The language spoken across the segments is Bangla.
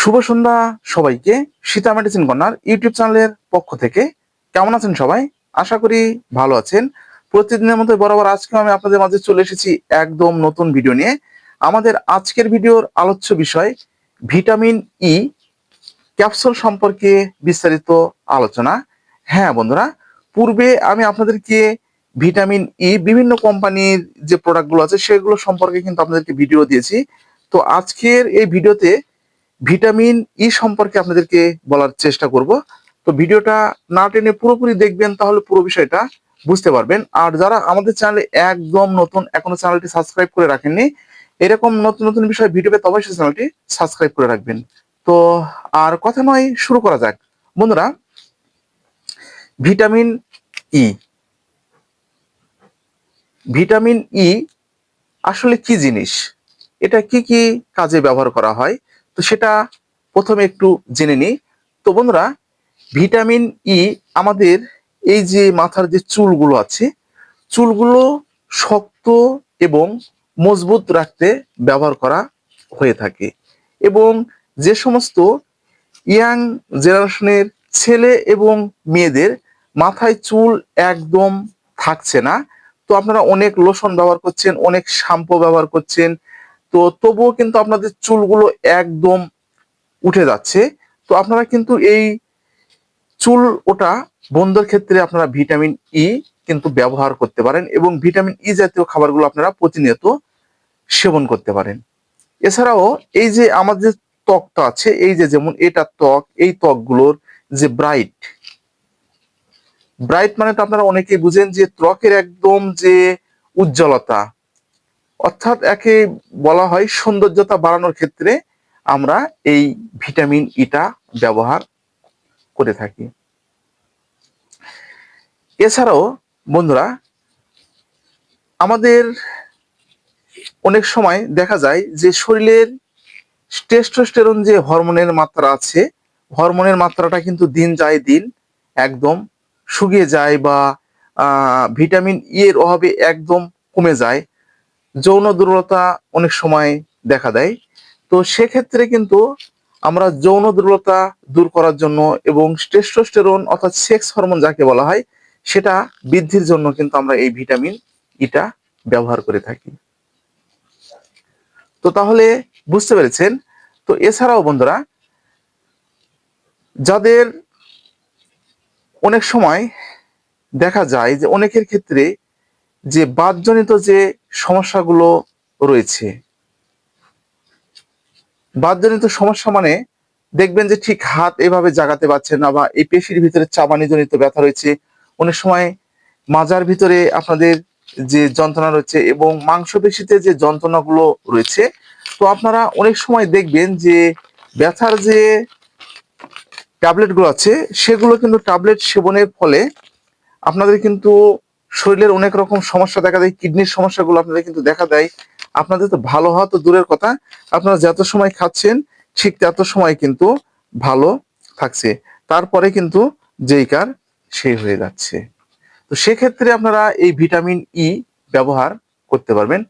শুভ সন্ধ্যা সবাইকে সীতা মেডিসিন কর্নার ইউটিউব চ্যানেলের পক্ষ থেকে। কেমন আছেন সবাই? আশা করি ভালো আছেন। প্রতিদিনের মতো বরাবর আজকে আমি আপনাদের মাঝে চলে এসেছি একদম নতুন ভিডিও নিয়ে। আমাদের আজকের ভিডিওর আলোচ্য বিষয় ভিটামিন ই ক্যাপসুল সম্পর্কে বিস্তারিত আলোচনা। হ্যাঁ বন্ধুরা, পূর্বে আমি আপনাদেরকে ভিটামিন ই বিভিন্ন কোম্পানির যে প্রোডাক্টগুলো আছে সেগুলো সম্পর্কে কিন্তু আপনাদেরকে ভিডিও দিয়েছি। তো আজকের এই ভিডিওতে ভিটামিন ই সম্পর্কে আপনাদেরকে বলার চেষ্টা করব। তো ভিডিওটা না টেনে পুরোপুরি দেখবেন, তাহলে পুরো বিষয়টা বুঝতে পারবেন। আর যারা আমাদের চ্যানেলে একদম নতুন, এখনও চ্যানেলটি সাবস্ক্রাইব করে রাখেননি, এরকম নতুন নতুন বিষয় ভিডিও পেতে অবশ্যই চ্যানেলটি সাবস্ক্রাইব করে রাখবেন। তো আর কথা নয়, শুরু করা যাক। বন্ধুরা, ভিটামিন ই। ভিটামিন ই আসলে কি জিনিস? এটা কি কি কাজে ব্যবহার করা হয়? তো সেটা প্রথমে একটু জেনে নিই। তো বন্ধুরা, ভিটামিন ই আমাদের এই যে মাথার যে চুলগুলো আছে, চুলগুলো শক্ত এবং মজবুত রাখতে ব্যবহার করা হয়ে থাকে এবং যে সমস্ত ইয়াং জেনারেশনের ছেলে এবং মেয়েদের মাথায় চুল একদম থাকছে না। তো আপনারা অনেক লোশন ব্যবহার করছেন, অনেক শ্যাম্পু ব্যবহার করছেন তো তবুও কিন্তু আপনাদের চুলগুলো একদম উঠে যাচ্ছে। তো আপনারা কিন্তু এই চুল ওটা বন্ধের ক্ষেত্রে আপনারা ভিটামিন ই কিন্তু ব্যবহার করতে পারেন এবং ভিটামিন ই জাতীয় খাবারগুলো আপনারা প্রতিনিয়ত সেবন করতে পারেন। এছাড়াও এই যে আমাদের ত্বকটা আছে, এই যে যেমন এটা ত্বক, এই ত্বকগুলোর যে ব্রাইট ব্রাইট মানে তো আপনারা অনেকেই বুঝেন যে ত্বকের একদম যে উজ্জ্বলতা অর্থাৎ একে বলা হয় সৌন্দর্যতা বাড়ানোর ক্ষেত্রে আমরা এই ভিটামিন ইটা ব্যবহার করে থাকি। এছাড়াও বন্ধুরা, আমাদের অনেক সময় দেখা যায় যে শরীরের টেস্টোস্টেরন যে হরমোনের মাত্রা আছে, হরমোনের মাত্রাটা কিন্তু দিন যায় দিন একদম শুকিয়ে যায় বা ভিটামিন ই এর অভাবে একদম কমে যায়। যৌন দুর্বলতা অনেক সময় দেখা দেয়। তো সেক্ষেত্রে কিন্তু আমরা যৌন দুর্বলতা দূর করার জন্য এবং টেস্টোস্টেরন অর্থাৎ সেক্স হরমোন যাকে বলা হয়, সেটা বৃদ্ধির জন্য কিন্তু আমরা এই ভিটামিন ইটা ব্যবহার করে থাকি। তো তাহলে বুঝতে পেরেছেন? তো এছাড়াও বন্ধুরা, যাদের অনেক সময় দেখা যায় যে অনেকের ক্ষেত্রে যে বাদজনিত যে সমস্যাগুলো রয়েছে। বাদজনিত সমস্যা মানে দেখবেন যে ঠিক হাত এভাবে জাগাতে পারছেন না বা এই পেশির ভিতরে চাবানি জনিত ব্যথা রয়েছে। অনেক সময় মাজার ভিতরে আপনাদের যে যন্ত্রণা রয়েছে এবং মাংসপেশিতে যে যন্ত্রণাগুলো রয়েছে, তো আপনারা অনেক সময় দেখবেন যে ব্যথার যে ট্যাবলেটগুলো আছে, সেগুলো কিন্তু ট্যাবলেট সেবনের ফলে আপনাদের কিন্তু শরীরের অনেক রকম সমস্যা দেখা দেয়, কিডনির সমস্যাগুলো আপনাদের কিন্তু দেখা দেয়। আপনাদের তো ভালো হওয়া তো দূরের কথা, আপনারা যত সময় খাচ্ছেন, ঠিক তত সময় কিন্তু ভালো থাকছে। তারপরে কিন্তু যেই কার, সেই হয়ে যাচ্ছে। তো সেক্ষেত্রে আপনারা এই ভিটামিন ই ব্যবহার করতে পারবেন।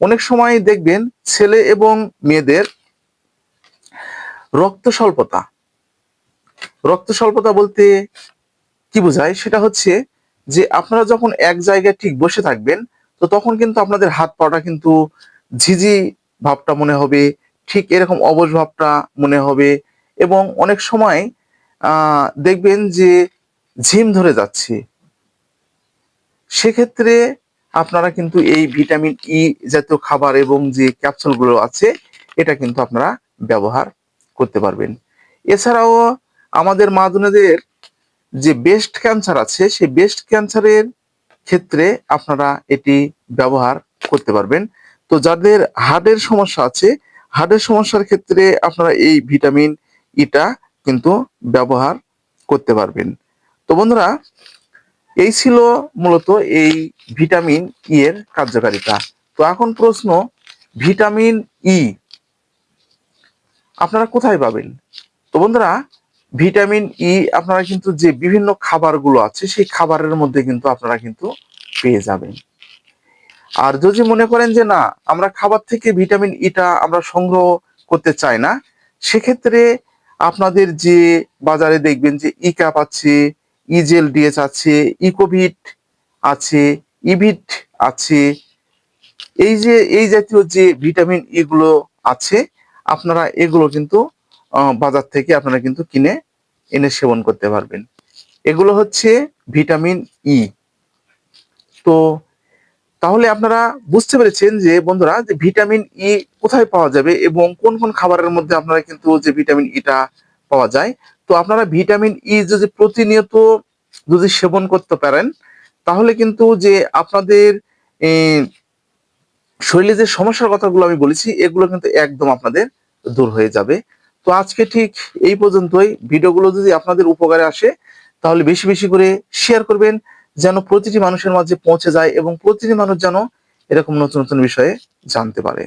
অনেক সময় দেখবেন ছেলে এবং মেয়েদের রক্ত স্বল্পতা। রক্ত স্বল্পতা বলতে কি বোঝায়? সেটা হচ্ছে যে আপনারা যখন এক জায়গায় ঠিক বসে থাকবেন, তো তখন কিন্তু আপনাদের হাত পাটা কিন্তু ঝিঝি ভাবটা মনে হবে, ঠিক এরকম অবশ ভাবটা মনে হবে এবং অনেক সময় দেখবেন যে ঝিম ধরে যাচ্ছে। সেক্ষেত্রে আপনারা কিন্তু এই ভিটামিন ই জাতীয় খাবার এবং যে ক্যাপসুলগুলো আছে, এটা কিন্তু আপনারা ব্যবহার করতে পারবেন। এছাড়াও আমাদের মাদুনেদের যে বেস্ট ক্যান্সার আছে, সেই বেস্ট ক্যান্সারের ক্ষেত্রে আপনারা এটি ব্যবহার করতে পারবেন। তো যাদের হার্টের সমস্যা আছে হার্টের সমস্যার ক্ষেত্রে আপনারা এই ভিটামিন ইটা কিন্তু ব্যবহার করতে পারবেন। তো বন্ধুরা, এই ছিল মূলত এই ভিটামিন ই এর কার্যকারিতা। তো এখন প্রশ্ন ভিটামিন ই আপনারা কোথায় পাবেন? তো বন্ধুরা ভিটামিন ই আপনারা কিন্তু যে বিভিন্ন খাবারগুলো আছে, সেই খাবারের মধ্যে কিন্তু আপনারা কিন্তু পেয়ে যাবেন। আর যদি মনে করেন যে না, আমরা খাবার থেকে ভিটামিন ইটা আমরা সংগ্রহ করতে চাই না, সেক্ষেত্রে আপনাদের যে বাজারে দেখবেন যে ই ক্যাপ আছে ইজেল ডিএচ আছে ইকোভিট আছে ইভিট আছে, এই যে, এই জাতীয় যে ভিটামিন এগুলো আছে, আপনারা এগুলো কিন্তু বাজার থেকে আপনারা কিন্তু কিনে এনে সেবন করতে পারবেন। এগুলো হচ্ছে ভিটামিন ই। তো তাহলে আপনারা বুঝতে পেরেছেন যে, বন্ধুরা, যে ভিটামিন ই কোথায় পাওয়া যাবে এবং কোন কোন খাবারের মধ্যে আপনারা কিন্তু যে ভিটামিন ইটা পাওয়া যায়। তো আপনারা ভিটামিন ই যদি প্রতিনিয়ত যদি সেবন করতে পারেন, তাহলে কিন্তু যে আপনাদের শরীরে যে সমস্যার কথাগুলো আমি বলেছি, এগুলো কিন্তু একদম আপনাদের দূর হয়ে যাবে। তো আজকে ঠিক এই পর্যন্তই। ভিডিওগুলো যদি আপনাদের উপকারে আসে, তাহলে বেশি বেশি করে শেয়ার করবেন, যেন প্রতিটি মানুষের মাঝে পৌঁছে যায় এবং প্রতিটি মানুষ যেন এরকম নতুন নতুন বিষয়ে জানতে পারে।